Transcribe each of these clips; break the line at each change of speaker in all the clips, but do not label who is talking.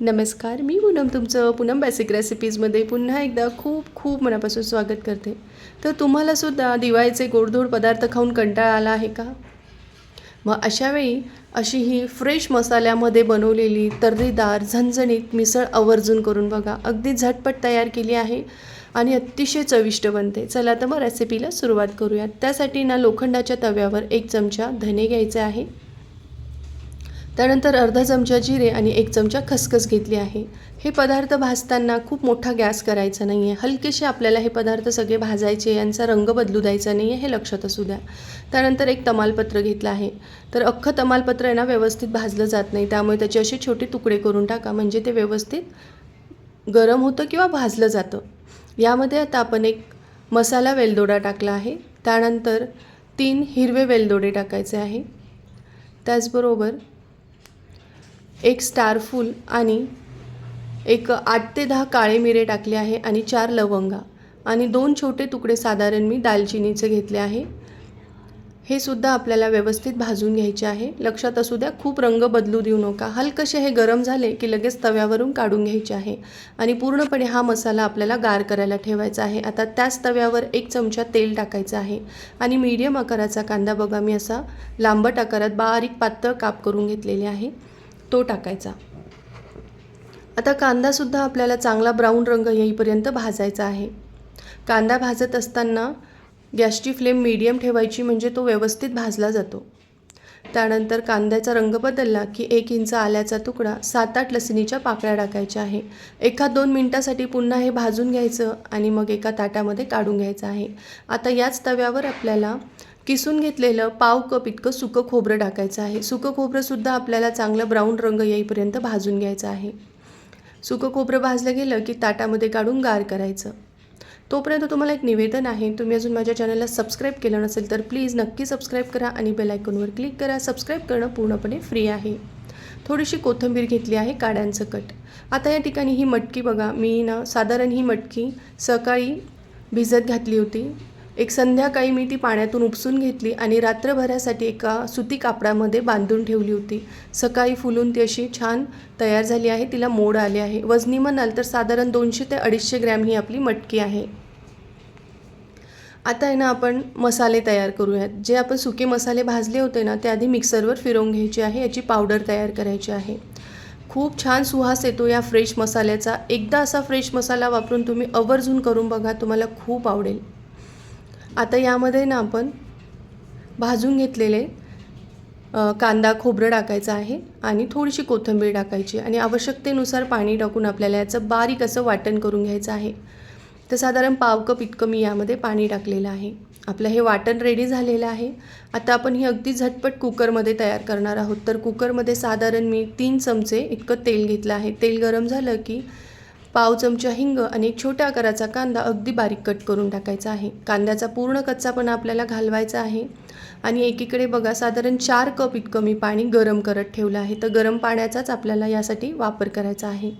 नमस्कार मी पूनम तुमचं पूनम बेसिक रेसिपीजमध्ये पुन्हा एकदा खूप खूप मनापासून स्वागत करते. तर तुम्हालासुद्धा दिवाळीचे गोडधोड पदार्थ खाऊन कंटाळा आला आहे का? मग अशावेळी अशी ही फ्रेश मसाल्यामध्ये बनवलेली तर्रीदार झणझणीत मिसळ आवर्जून करून बघा. अगदी झटपट तयार केली आहे आणि अतिशय चविष्ट बनते. चला तर मग रेसिपीला सुरुवात करूयात. त्यासाठी ना लोखंडाच्या तव्यावर एक चमचा धने घ्यायचे आहे. त्यानंतर अर्धा चमचा जिरे आणि एक चमचा खसखस घेतली आहे. हे पदार्थ भाजताना खूप मोठा गॅस करायचा नाही आहे हलकेसे आपल्याला हे पदार्थ सगळे भाजायचे यांचा रंग बदलू द्यायचा नाही आहे हे लक्षात असू द्या. त्यानंतर एक तमालपत्र घेतलं आहे. तर अख्खं तमालपत्र आहे ना व्यवस्थित भाजलं जात नाही. त्यामुळे त्याचे असे छोटे तुकडे करून टाका. म्हणजे ते व्यवस्थित गरम होतं किंवा भाजलं जातं. यामध्ये आता आपण एक मसाला वेलदोडा टाकला आहे. त्यानंतर तीन हिरवे वेलदोडे टाकायचे आहे. त्याचबरोबर एक स्टारफूल आणि एक आठ ते दहा काळे मिरे टाकले आहे आणि चार लवंगा आणि दोन छोटे तुकडे साधारण मी दालचिनीचे घेतले आहे. हे सुद्धा आपल्याला व्यवस्थित भाजून घ्यायचे आहे. लक्षात असू द्या खूप रंग बदलू देऊ नका. हलकसे हे गरम झाले की लगेच तव्यावरून काढून घ्यायचे आहे. आणि पूर्णपणे हा मसाला आपल्याला गार करायला ठेवायचा आहे. आता त्याच तव्यावर एक चमचा तेल टाकायचं आहे. आणि मीडियम आकाराचा कांदा बघा मी असा लांबट आकारात बारीक पातळ काप करून घेतलेले आहे. तो टाकायचा. आता कांदासुद्धा आपल्याला चांगला ब्राऊन रंग येईपर्यंत भाजायचा आहे. कांदा भाजत असताना गॅसची फ्लेम मीडियम ठेवायची म्हणजे तो व्यवस्थित भाजला जातो. त्यानंतर कांद्याचा रंग बदलला की एक इंच आल्याचा तुकडा सात आठ लसणीच्या पाकळ्या टाकायच्या आहे. एका दोन मिनटासाठी पुन्हा हे भाजून घ्यायचं आणि मग एका ताटामध्ये काढून घ्यायचं आहे. आता याच तव्यावर आपल्याला किसून घेतलेलं पाव कप इतकं सुकं खोबरं टाकायचं आहे. सुकं खोबरंसुद्धा आपल्याला चांगलं ब्राऊन रंग येईपर्यंत भाजून घ्यायचं आहे. सुकं खोबरं भाजलं गेलं की ताटामध्ये काढून गार करायचं. तोपर्यंत तुम्हाला एक निवेदन आहे. तुम्ही अजून माझ्या चॅनलला सबस्क्राईब केलं नसेल तर प्लीज नक्की सबस्क्राईब करा आणि बेलायकॉनवर क्लिक करा. सबस्क्राईब करणं पूर्णपणे फ्री आहे. थोडीशी कोथिंबीर घेतली आहे काड्यांचं कट. आता या ठिकाणी ही मटकी बघा. मी ना साधारण ही मटकी सकाळी भिजत घातली होती. एक संध्याकाळी मी ती पाण्यातून उपसून घेतली आणि रात्रभरासाठी एका सुती कापडामध्ये बांधून ठेवली होती. सकाळी फुलून ती अशी छान तयार झाली आहे तिला मोड आले आहे. वजनी म्हणाल तर साधारण दोनशे ते अडीचशे ग्रॅम ही आपली मटकी आहे. आता आहे ना आपण मसाले तयार करूयात. जे आपण सुके मसाले भाजले होते ना ते आधी मिक्सरवर फिरवून घ्यायचे आहे याची पावडर तयार करायची आहे. खूप छान सुहास येतो या फ्रेश मसाल्याचा. एकदा असा फ्रेश मसाला वापरून तुम्ही आवर्जून करून बघा तुम्हाला खूप आवडेल. आता यामध्ये ना आपण भाजून घेतलेले कांदा खोबरं टाकायचं आहे आणि थोडीशी कोथिंबीर टाकायची आणि आवश्यकतेनुसार पाणी टाकून आपल्याला याचं बारीक असं वाटण करून घ्यायचं आहे. तर साधारण पाव कप इतकं मी यामध्ये पाणी टाकलेलं आहे. आपलं हे वाटण रेडी झालेलं आहे. आता आपण ही अगदी झटपट कुकरमध्ये तयार करणार आहोत. तर कुकरमध्ये साधारण मी तीन चमचे इतकं तेल घेतलं आहे. तेल गरम झालं की पाव चमचा हिंग आणि एक छोट्या आकाराचा कांदा अगदी बारीक कट करून टाकायचा आहे. कांद्याचा पूर्ण कच्चापणा आपल्याला घालवायचा आहे. आणि एकीकडे बघा साधारण चार कप इतकं मी पाणी गरम करत ठेवलं आहे. तर गरम पाण्याचाच आपल्याला यासाठी वापर करायचा आहे.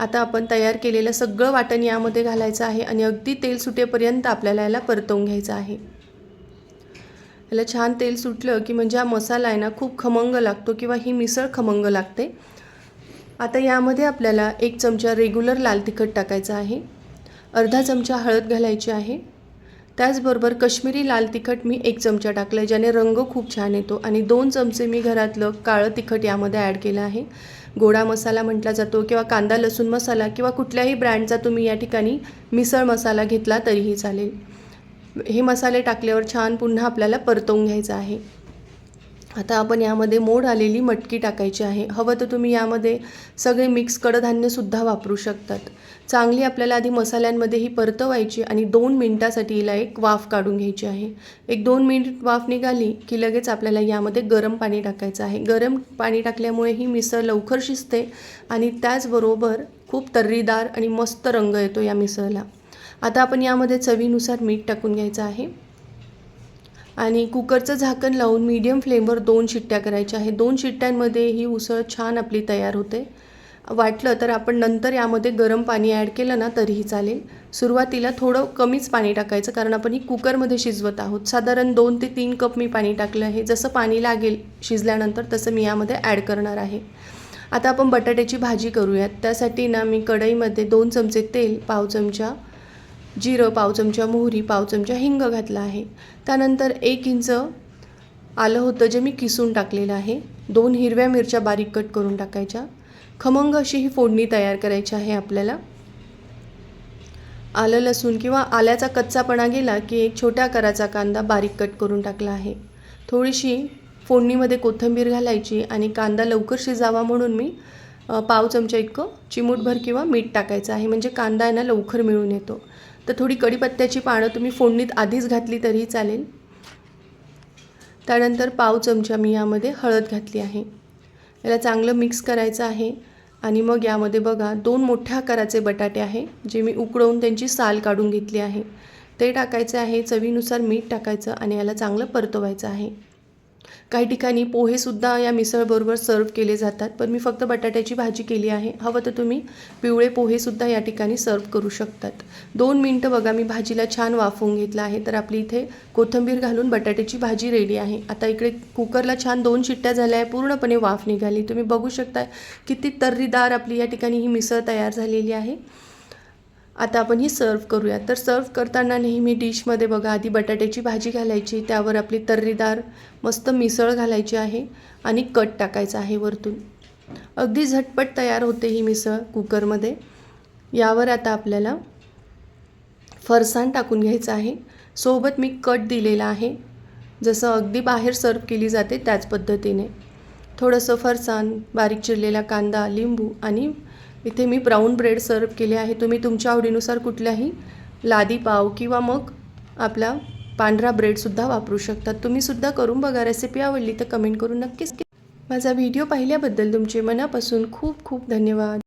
आता आपण तयार केलेलं सगळं वाटण यामध्ये घालायचं आहे आणि अगदी तेल सुटेपर्यंत आपल्याला याला परतवून घ्यायचं आहे. याला छान तेल सुटलं की म्हणजे हा मसाला आहे ना खूप खमंग लागतो किंवा ही मिसळ खमंग लागते. आता यामध्ये आपल्याला एक चमचा रेग्युलर लाल तिखट टाकायचं आहे. अर्धा चमचा हळद घालायची आहे. त्याचबरोबर कश्मीरी लाल तिखट मी एक चमचा टाकला आहे ज्याने रंग खूप छान येतो. आणि दोन चमचे मी घरातलं काळं तिखट यामध्ये ॲड केलं आहे. गोडा मसाला म्हटला जातो किंवा कांदा लसूण मसाला किंवा कुठल्याही ब्रँडचा तुम्ही या ठिकाणी मिसळ मसाला घेतला तरीही चालेल. हे मसाले टाकल्यावर छान पुन्हा आपल्याला परतवून घ्यायचं आहे. आता आपण यामध्ये मोड आलेली मटकी टाकायची आहे. हवं तर तुम्ही यामध्ये सगळे मिक्स कडधान्यसुद्धा वापरू शकतात. चांगली आपल्याला आधी मसाल्यांमध्ये ही परतवायची आणि दोन मिनटासाठी हिला एक वाफ काढून घ्यायची आहे. एक दोन मिनिट वाफ निघाली की लगेच आपल्याला यामध्ये गरम पाणी टाकायचं आहे. गरम पाणी टाकल्यामुळे ही मिसळ लवकर शिजते आणि त्याचबरोबर खूप तर्रीदार आणि मस्त रंग येतो या मिसळला. आता आपण यामध्ये चवीनुसार मीठ टाकून घ्यायचं आहे. आणि कुकरचं झाकण लावून मीडियम फ्लेमवर दोन शिट्ट्या करायच्या आहे दोन शिट्ट्यांमध्ये ही उसळ छान आपली तयार होते. वाटलं तर आपण नंतर यामध्ये गरम पाणी ॲड केलं ना तरीही चालेल. सुरुवातीला थोडं कमीच पाणी टाकायचं कारण आपण ही कुकरमध्ये शिजवत आहोत. साधारण दोन ते तीन कप मी पाणी टाकलं आहे. जसं पाणी लागेल शिजल्यानंतर तसं मी यामध्ये ॲड करणार आहे. आता आपण बटाट्याची भाजी करूयात. त्यासाठी ना मी कढईमध्ये दोन चमचे तेल पाव चमचा जिरं पाव चमचा मोहरी पाव चमचा हिंग घातला आहे. त्यानंतर एक इंच आलं होतं जे मी किसून टाकलेलं आहे. दोन हिरव्या मिरच्या बारीक कट करून टाकायच्या. खमंग अशी ही फोडणी तयार करायची आहे आपल्याला. आलं लसूण किंवा आल्याचा कच्चापणा गेला की एक छोट्या आकाराचा कांदा बारीक कट करून टाकला आहे. थोडीशी फोडणीमध्ये कोथिंबीर घालायची आणि कांदा लवकर शिजावा म्हणून मी पाव चमचा इतकं चिमूटभर किंवा मीठ टाकायचं आहे. म्हणजे कांदा आहे ना लवकर मिळून येतो. तर थोडी कढीपत्त्याची पानं तुम्ही फोडणीत आधीच घातली तरीही चालेल. त्यानंतर पाव चमचा मी यामध्ये हळद घातली आहे. याला चांगलं मिक्स करायचं आहे. आणि मग यामध्ये बघा दोन मोठ्या आकाराचे बटाटे आहे जे मी उकडवून त्यांची साल काढून घेतली आहे. ते टाकायचे आहे चवीनुसार मीठ टाकायचं आणि याला चांगलं परतवायचं आहे. काही ठिकाणी पोहेसुद्धा या मिसळबरोबर सर्व केले जातात. पण मी फक्त बटाट्याची भाजी केली आहे. हवं तर तुम्ही पिवळे पोहेसुद्धा या ठिकाणी सर्व करू शकतात. दोन मिनटं बघा मी भाजीला छान वाफवून घेतलं आहे. तर आपली इथे कोथिंबीर घालून बटाट्याची भाजी रेडी आहे. आता इकडे कुकरला छान दोन शिट्ट्या झाल्या आहे. पूर्णपणे वाफ निघाली. तुम्ही बघू शकता किती तर्रीदार आपली या ठिकाणी ही मिसळ तयार झालेली आहे. आता आपण ही सर्व करूया. तर सर्व करताना नेहमी डिशमध्ये बघा आधी बटाट्याची भाजी घालायची त्यावर आपली तर्रीदार मस्त मिसळ घालायची आहे आणि कट टाकायचा आहे वरतून. अगदी झटपट तयार होते ही मिसळ कुकरमध्ये. यावर आता आपल्याला फरसाण टाकून घ्यायचं आहे. सोबत मी कट दिलेला आहे. जसं अगदी बाहेर सर्व केली जाते त्याच पद्धतीने. थोडंसं फरसाण बारीक चिरलेला कांदा लिंबू आणि इथे मी ब्राऊन ब्रेड सर्व केले आहे. तुम्ही तुमच्या आवडीनुसार कुठल्याही लादी पाव किंवा मग आपला पांढरा ब्रेडसुद्धा वापरू शकतात. तुम्हीसुद्धा करून बघा रेसिपी आवडली तर कमेंट करून नक्कीच माझा व्हिडिओ पाहिल्याबद्दल तुमचे मनापासून खूप खूप धन्यवाद.